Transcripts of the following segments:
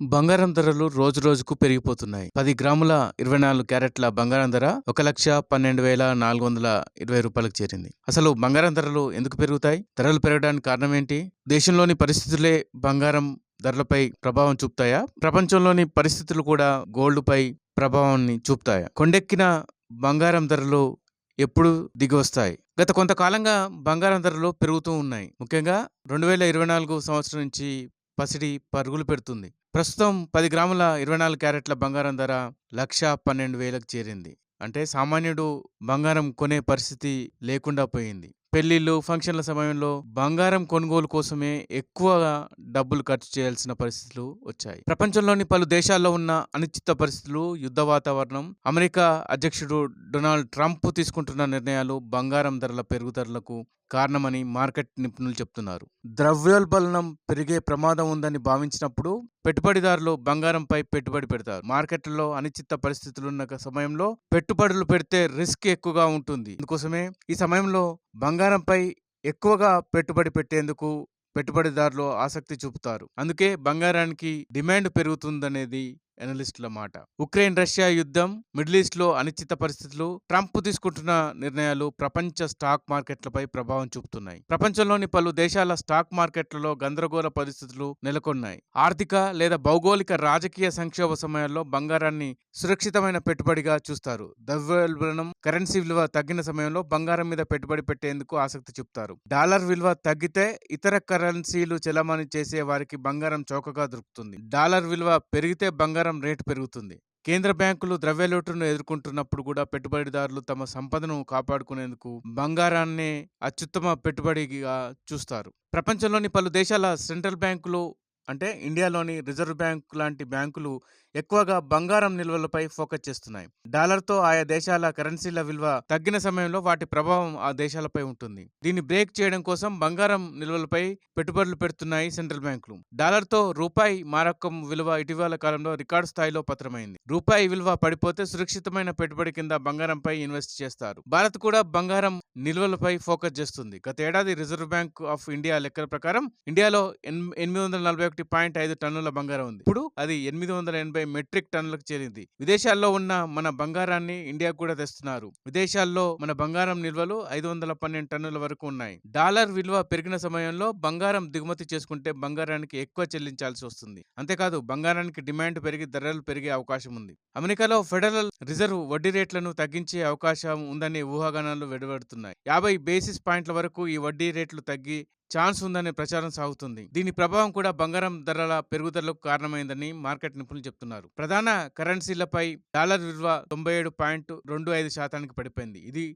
బంగారం ధరలు రోజు రోజుకు పెరిగిపోతున్నాయి. పది గ్రాముల ఇరవై నాలుగు క్యారెట్ల బంగారం ధర ఒక లక్ష పన్నెండు వేల నాలుగు వందల ఇరవై రూపాయలకు చేరింది. అసలు బంగారం ధరలు ఎందుకు పెరుగుతాయి? ధరలు పెరగడానికి కారణం ఏంటి? దేశంలోని పరిస్థితులే బంగారం ధరలపై ప్రభావం చూపుతాయా? ప్రపంచంలోని పరిస్థితులు కూడా గోల్డ్ పై ప్రభావాన్ని చూపుతాయా? కొండెక్కిన బంగారం ధరలు ఎప్పుడు దిగి వస్తాయి గత కొంతకాలంగా బంగారం ధరలు పెరుగుతూ ఉన్నాయి. ముఖ్యంగా రెండు వేల ఇరవై నాలుగు సంవత్సరం నుంచి పసిడి పరుగులు పెడుతుంది. ప్రస్తుతం పది గ్రాముల ఇరవై నాలుగు క్యారెట్ల బంగారం ధర లక్ష పన్నెండు వేలకు చేరింది. అంటే సామాన్యుడు బంగారం కొనే పరిస్థితి లేకుండా పోయింది. పెళ్ళిళ్ళు ఫంక్షన్ల సమయంలో బంగారం కొనుగోలు కోసమే ఎక్కువగా డబ్బులు ఖర్చు చేయాల్సిన పరిస్థితులు వచ్చాయి. ప్రపంచంలోని పలు దేశాల్లో ఉన్న అనిశ్చిత పరిస్థితులు యుద్ధ వాతావరణం అమెరికా అధ్యక్షుడు డొనాల్డ్ ట్రంప్ తీసుకుంటున్న నిర్ణయాలు బంగారం ధరల పెరుగుదలకు కారణమని మార్కెట్ నిపుణులు చెప్తున్నారు. ద్రవ్యోల్బలనం పెరిగే ప్రమాదం ఉందని భావించినప్పుడు పెట్టుబడిదారులు బంగారంపై పెట్టుబడి పెడతారు. మార్కెట్లో అనిశ్చిత పరిస్థితులున్న సమయంలో పెట్టుబడులు పెడితే రిస్క్ ఎక్కువగా ఉంటుంది. అందుకోసమే ఈ సమయంలో బంగారంపై ఎక్కువగా పెట్టుబడి పెట్టేందుకు పెట్టుబడిదారులు ఆసక్తి చూపుతారు. అందుకే బంగారానికి డిమాండ్ పెరుగుతుందనేది ఎనలిస్టుల మాట. ఉక్రెయిన్ రష్యా యుద్ధం మిడిల్ ఈస్ట్లో అనిశ్చిత పరిస్థితులు ట్రంప్ తీసుకుంటున్న నిర్ణయాలు ప్రపంచ స్టాక్ మార్కెట్లపై ప్రభావం చూపుతున్నాయి. ప్రపంచంలోని పలు దేశాల స్టాక్ మార్కెట్లలో గందరగోళ పరిస్థితులు నెలకొన్నాయి. ఆర్థిక లేదా భౌగోళిక రాజకీయ సంక్షోభ సమయాల్లో బంగారాన్ని సురక్షితమైన పెట్టుబడిగా చూస్తారు. ద్రవ్యోల్బణం కరెన్సీ విలువ తగ్గిన సమయంలో బంగారం మీద పెట్టుబడి పెట్టేందుకు ఆసక్తి చూపుతారు. డాలర్ విలువ తగ్గితే ఇతర కరెన్సీలు చెలామణి చేసే వారికి బంగారం చౌకగా దొరుకుతుంది. డాలర్ విలువ పెరిగితే బంగారం బంగారం రేటు పెరుగుతుంది. కేంద్ర బ్యాంకులు ద్రవ్యలోటును ఎదుర్కొంటున్నప్పుడు కూడా పెట్టుబడిదారులు తమ సంపదను కాపాడుకునేందుకు బంగారాన్నే అత్యుత్తమ పెట్టుబడిగా చూస్తారు. ప్రపంచంలోని పలు దేశాల సెంట్రల్ బ్యాంకులు అంటే ఇండియాలోని రిజర్వ్ బ్యాంక్ లాంటి బ్యాంకులు ఎక్కువగా బంగారం నిల్వలపై ఫోకస్ చేస్తున్నాయి. డాలర్తో ఆయా దేశాల కరెన్సీల విలువ తగ్గిన సమయంలో వాటి ప్రభావం ఆ దేశాలపై ఉంటుంది. దీన్ని బ్రేక్ చేయడం కోసం బంగారం నిల్వలపై పెట్టుబడులు పెడుతున్నాయి సెంట్రల్ బ్యాంకులు. డాలర్తో రూపాయి మారకం విలువ ఇటీవల కాలంలో రికార్డు స్థాయిలో పత్రమైంది రూపాయి విలువ పడిపోతే సురక్షితమైన పెట్టుబడి కింద బంగారంపై ఇన్వెస్ట్ చేస్తారు. భారత్ కూడా బంగారం నిల్వలపై ఫోకస్ చేస్తుంది. గత ఏడాది రిజర్వ్ బ్యాంక్ ఆఫ్ ఇండియా లెక్కల ప్రకారం ఇండియాలో ఎనిమిది వందల నలభై ఒకటి పాయింట్ ఐదు టన్నుల బంగారం ఉంది. ఇప్పుడు అది ఎనిమిది వందల ఎనభై మెట్రిక్ టన్నులకు చేరింది. విదేశాల్లో ఉన్న మన బంగారాన్ని ఇండియా కూడా తెస్తున్నారు. విదేశాల్లో మన బంగారం నిల్వలు ఐదు వందల పన్నెండు టన్నుల వరకు ఉన్నాయి. డాలర్ విలువ పెరిగిన సమయంలో బంగారం దిగుమతి చేసుకుంటే బంగారానికి ఎక్కువ చెల్లించాల్సి వస్తుంది. అంతేకాదు బంగారానికి డిమాండ్ పెరిగి ధరలు పెరిగే అవకాశం ఉంది. అమెరికాలో ఫెడరల్ రిజర్వ్ వడ్డీ రేట్లను తగ్గించే అవకాశం ఉందనే ఊహాగానాలు వెలువడుతున్నాయి. యాభై బేసిస్ పాయింట్ల వరకు ఈ వడ్డీ రేట్లు తగ్గి ఛాన్స్ ఉందనే ప్రచారం సాగుతుంది. దీని ప్రభావం కూడా బంగారం ధరల పెరుగుదలకు కారణమైందని మార్కెట్ నిపుణులు చెప్తున్నారు. ప్రధాన కరెన్సీలపై డాలర్ విలువ తొంభై ఏడు పాయింట్ రెండు ఐదు శాతానికి పడిపోయింది. ఇది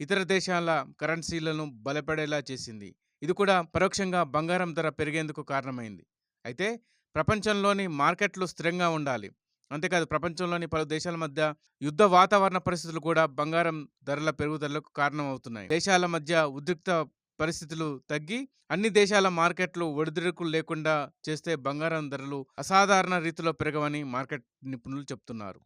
ఇతర దేశాల కరెన్సీలను బలపడేలా చేసింది. ఇది కూడా పరోక్షంగా బంగారం ధర పెరిగేందుకు కారణమైంది. అయితే ప్రపంచంలోని మార్కెట్లు స్థిరంగా ఉండాలి. అంతేకాదు ప్రపంచంలోని పలు దేశాల మధ్య యుద్ధ వాతావరణ పరిస్థితులు కూడా బంగారం ధరల పెరుగుదలకు కారణమవుతున్నాయి. దేశాల మధ్య ఉద్రిక్త పరిస్థితులు తగ్గి అన్ని దేశాల మార్కెట్లు ఒడిదుడుకులు లేకుండా చేస్తే బంగారం ధరలు అసాధారణ రీతిలో పెరగవని మార్కెట్ నిపుణులు చెప్తున్నారు.